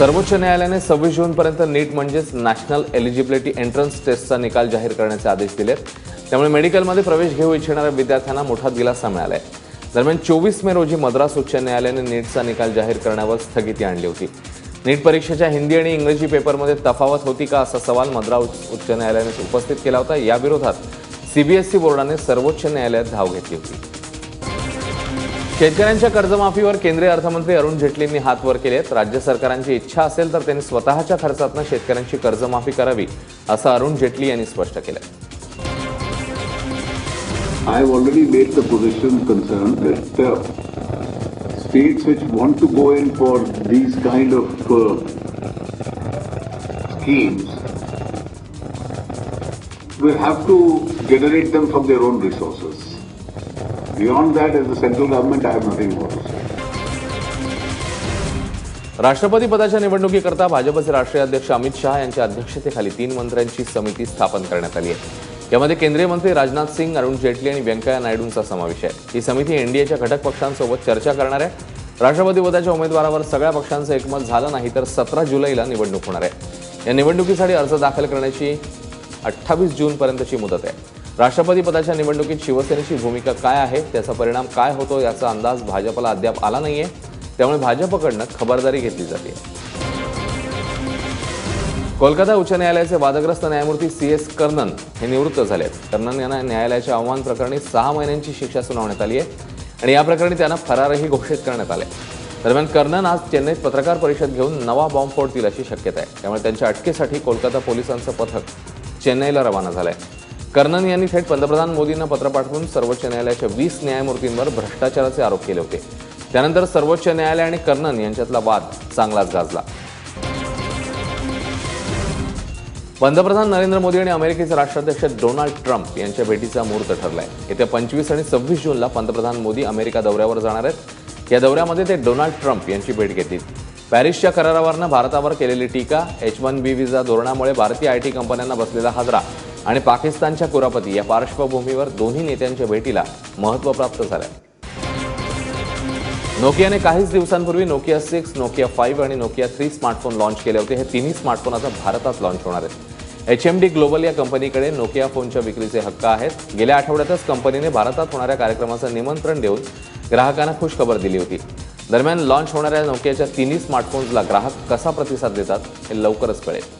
सर्वोच्च न्यायालयाने सव्वीस जूनपर्यंत नीट म्हणजेच नॅशनल एलिजिबिलिटी एंट्रन्स टेस्टचा निकाल जाहीर करण्याचे आदेश दिलेत. त्यामुळे मेडिकलमध्ये प्रवेश घेऊ इच्छिणाऱ्या विद्यार्थ्यांना मोठा दिलासा मिळाला आहे दरम्यान चोवीस मे रोजी मद्रास उच्च न्यायालयाने नीटचा निकाल जाहीर करण्यावर स्थगिती आणली होती. नीट परीक्षेच्या हिंदी आणि इंग्रजी पेपरमध्ये तफावत होती का असा सवाल मद्रास उच्च न्यायालयाने उपस्थित केला होता याविरोधात सीबीएसई बोर्डाने सर्वोच्च न्यायालयात धाव घेतली होती. शेतकऱ्यांच्या कर्जमाफीवर केंद्रीय अर्थमंत्री अरुण जेटलींनी हात वर केले आहेत. राज्य सरकारांची इच्छा असेल तर त्यांनी स्वतःच्या खर्चातनं शेतकऱ्यांची कर्जमाफी करावी असं अरुण जेटली यांनी स्पष्ट केलं I already made the position concern states which want to go in for these kind of schemes will have to generate them from their own resources Beyond that, as the central government, I have nothing more to say. राष्ट्रपती पदाच्या निवडणुकीकरता भाजपचे राष्ट्रीय अध्यक्ष अमित शहा यांच्या अध्यक्षतेखाली तीन मंत्र्यांची समिती स्थापन करण्यात आली आहे. यामध्ये केंद्रीय मंत्री राजनाथ सिंग अरुण जेटली आणि व्यंकय्या नायडूंचा समावेश आहे. ही समिती एनडीएच्या घटक पक्षांसोबत चर्चा करणार आहे. राष्ट्रपती पदाच्या उमेदवारावर सगळ्या पक्षांचं एकमत झालं नाही तर सतरा जुलैला निवडणूक होणार आहे. या निवडणुकीसाठी अर्ज दाखल करण्याची अठ्ठावीस जूनपर्यंतची मुदत आहे. राष्ट्रपती पदाच्या निवडणुकीत शिवसेनेची भूमिका काय आहे? त्याचा परिणाम काय होतो? याचा अंदाज भाजपला अद्याप आला नाहीये. त्यामुळे भाजपकडनं खबरदारी घेतली जाते. कोलकाता उच्च न्यायालयाचे वादग्रस्त न्यायमूर्ती सी एस कर्नन हे निवृत्त झाले आहेत कर्णन यांना न्यायालयाच्या अवमान प्रकरणी सहा महिन्यांची शिक्षा सुनावण्यात आली आहे आणि या प्रकरणी त्यांना फरारही घोषित करण्यात आले. दरम्यान कर्नन आज चेन्नईत पत्रकार परिषद घेऊन नवा बॉम्ब फोडतील अशी शक्यता आहे. त्यामुळे त्यांच्या अटकेसाठी कोलकाता पोलिसांचं पथक चेन्नईला रवाना झालं आहे कर्णन यांनी थेट पंतप्रधान मोदींना पत्र पाठवून सर्वोच्च न्यायालयाच्या वीस न्यायमूर्तींवर भ्रष्टाचाराचे आरोप केले होते. त्यानंतर सर्वोच्च न्यायालय आणि कर्णन यांच्यातला वाद चांगलाच गाजला. पंतप्रधान नरेंद्र मोदी आणि अमेरिकेचे राष्ट्राध्यक्ष डोनाल्ड ट्रम्प यांच्या भेटीचा मुहूर्त ठरलाय. येत्या पंचवीस आणि सव्वीस जूनला पंतप्रधान मोदी अमेरिका दौऱ्यावर जाणार आहेत. या दौऱ्यामध्ये ते डोनाल्ड ट्रम्प यांची भेट घेतील. पॅरिसच्या करारावरनं भारतावर केलेली टीका एच वन बी व्हिसा धोरणामुळे भारतीय आय टी कंपन्यांना बसलेला हादरा आणि पाकिस्तानच्या कुरापती या पार्श्वभूमीवर दोन्ही नेत्यांच्या भेटीला महत्त्व प्राप्त झालं नोकियाने काहीच दिवसांपूर्वी नोकिया सिक्स नोकिया फाईव्ह आणि नोकिया थ्री स्मार्टफोन लॉन्च केले होते. हे तिन्ही स्मार्टफोन आता भारतात लॉन्च होणार आहेत. एच एम डी ग्लोबल या कंपनीकडे नोकिया फोनच्या विक्रीचे हक्क आहेत. गेल्या आठवड्यातच कंपनीने भारतात होणाऱ्या कार्यक्रमाचं निमंत्रण देऊन ग्राहकांना खुश खबर दिली होती. दरम्यान लॉन्च होणाऱ्या नोकियाच्या तिन्ही स्मार्टफोन्सला ग्राहक कसा प्रतिसाद देतात हे लवकरच कळेल.